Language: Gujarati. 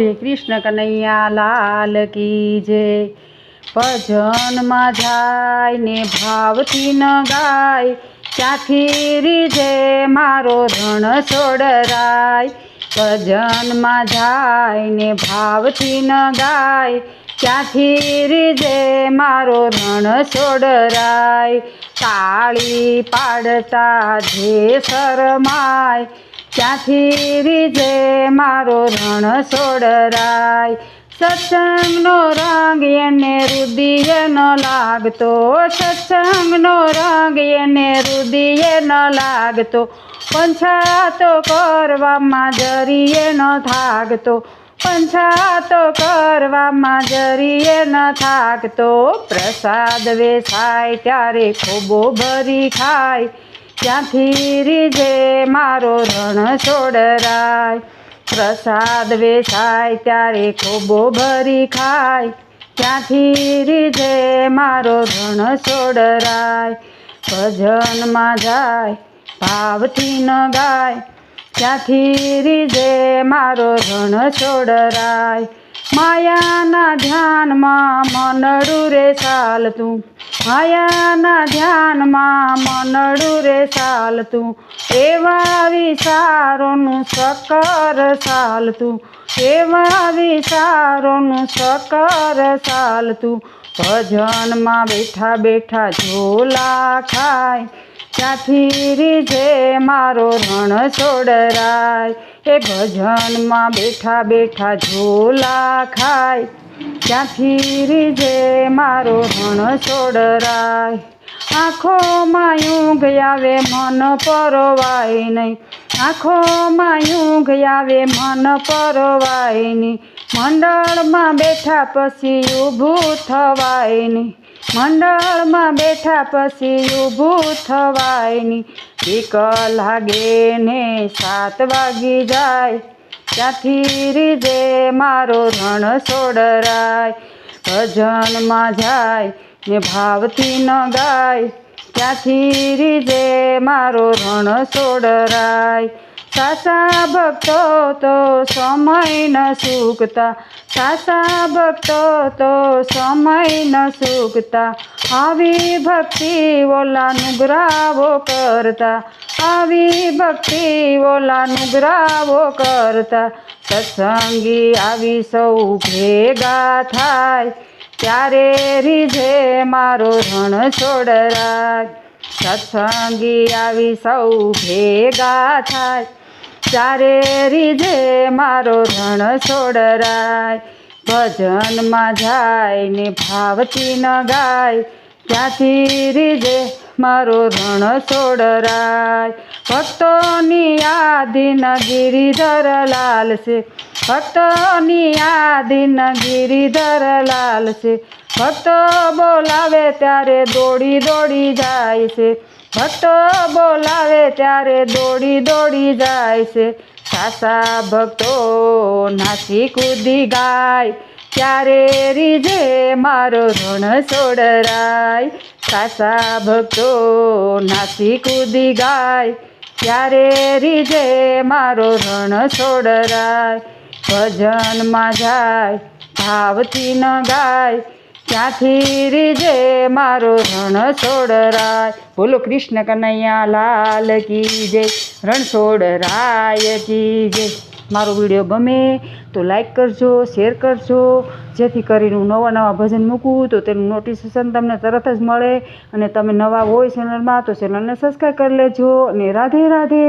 બોલીએ કૃષ્ણ કનૈયા, લાલ કી જે. ભજનમાં જાય ને ભાવથી ન ગાય, ક્યાંથી રીજે મારો રણ છોડરાય ભજનમાં જાય ને ભાવથી ન ગાય, ક્યાંથી રીજે મારો રણ છોડરાય તાળી પાડતા જે શરમાય ક્યાંથી રીજે મારો રણ છોડરાય સત્સંગનો રંગ એને રુદિયે ન લાગતો. સત્સંગનો રંગ એને રુદિયે ન લાગતો. પંછાતો કરવામાં જરીએ ન થાકતો પંછાતો કરવામાં જરીએ ન થાકતો પ્રસાદ વેસાય ત્યારે ખોબો ભરી ખાય. ત્યાંથી રીજે મારો રણ છોડરાય. પ્રસાદ વેચાય ત્યારે ખોબો ભરી ખાય. ત્યાંથી રીજે મારો રણ છોડરાય. ભજનમાં જાય, ભાવથી ન ગાય. ત્યાંથી રીજે મારો રણ છોડરાય. માયાના ધ્યાનમાં મનડું રે ચાલતું. માયાના ધ્યાનમાં મનડું રે ચાલતું. એવા વિચારોનું સકર ચાલતું. એવા વિચારોનું સકર ચાલતું. ભજનમાં બેઠા બેઠા ઝોલા ખાય. ત્યાંથી રીજે મારો રણ છોડરાય એ ભજનમાં બેઠા બેઠા ઝોલા ખાય. ત્યાંથી રીજે મારો રણ છોડરાય આંખોમાં ઊંઘ આવે, મન પરવાય નહીં. આંખોમાં ઊંઘ આવે, મન પરવાય નહીં. મંડળમાં બેઠા પછી ઊભું થવાય નહીં. મંડળમાં બેઠા પછી ઊભું થવાય નહીં બીક લાગે ને સાત વાગી જાય. ત્યાંથી રીજે મારો રણ છોડરાય ભજનમાં જાય ને ભાવથી ન ગાય. ત્યાંથી રીજે મારો રણ છોડરાય સાચા ભક્તો તો સમય ન સૂકતા સાસા ભક્તો તો સમય ન સૂકતા આવી ભક્તિ ઓલા ગ્રાવો કરતા. આવી ભક્તિ ઓલા ગ્રાવો કરતા. સત્સંગી આવી સૌ ભેગા થાય. ત્યારે રીઝે મારો રણ છોડરાય. સત્સંગી આવી સૌ ભેગા થાય. ચારે રીજે મારો રણ છોડરાય. ભજનમાં જાય ને ભાવતી ન ગાય ત્યાંથી રીજે મારો રણ છોડરાય. ભક્તોની આધીન ગિરિધર લાલ છે. ભક્તોની આધીન ગિરિધર લાલ છે. ભક્તો બોલાવે ત્યારે દોડી દોડી જાય છે. ભક્તો બોલાવે ત્યારે દોડી દોડી જાય છે. સાસા ભક્તો નાચી કૂદી ગાય. ત્યારે રીજે મારો રણ છોડરાય સાસા ભક્તો નાચી કૂદી ગાય. ત્યારે રીજે મારો રણ છોડરાય ભજનમાં જાય, ભાવથી ન ગાય. ત્યાંથી રીજે મારો રણ છોડરાય. બોલો કૃષ્ણ કનૈયા લાલ કી જય. રણ છોડરાય કી મારો વીડિયો ગમે તો લાઈક કરજો, શેર કરજો. જેથી કરીને હું નવા નવા ભજન મૂકું તો તેનું નોટિફિકેશન તમને તરત જ મળે. અને તમે નવા હોય ચેનલમાં તો ચેનલને સબસ્ક્રાઈબ કરી લેજો. અને રાધે રાધે.